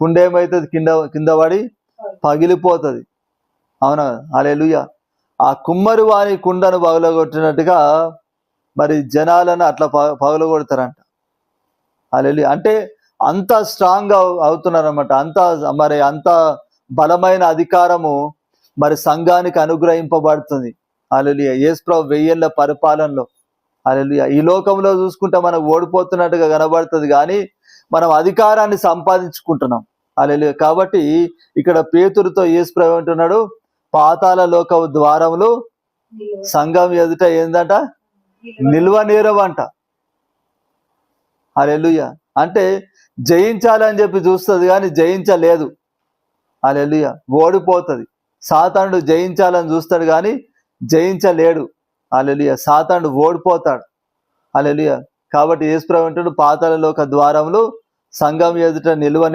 కుండ ఏమవుతుంది కింద కింద పడి పగిలిపోతుంది. అవునా? అలెలుయ ఆ కుమ్మరి వారి కుండను పగలగొట్టినట్టుగా మరి జనాలను అట్లా పగలగొడతారంట. అలెలు అంటే అంత స్ట్రాంగ్ అవుతున్నారన్నమాట. అంత మరి అంత బలమైన అధికారము మరి సంఘానికి అనుగ్రహింపబడుతుంది. అలెలుయ యేసుప్రభు వెయ్యేళ్ళ పరిపాలనలో. అలెలుయ ఈ లోకంలో చూసుకుంటే మనం ఓడిపోతున్నట్టుగా కనబడుతుంది కానీ మనం అధికారాన్ని సంపాదించుకుంటున్నాం. అలా కాబట్టి ఇక్కడ పేతురుతో యేసుప్రభు అంటున్నాడు పాతాల లోక ద్వారములు సంఘం ఎదుట ఏందంట? నిల్వ నేరవంట. అలెలుయ అంటే జయించాలని చెప్పి చూస్తుంది కానీ జయించలేదు. అలెలుయ ఓడిపోతుంది. సాతానుడు జయించాలని చూస్తాడు కానీ జయించలేడు. అలెలుయ సాతానుడు ఓడిపోతాడు. అలెలుయ కాబట్టి యేసుప్రభు అంటాడు పాతాల లోక సంఘం ఎదుట నిల్వ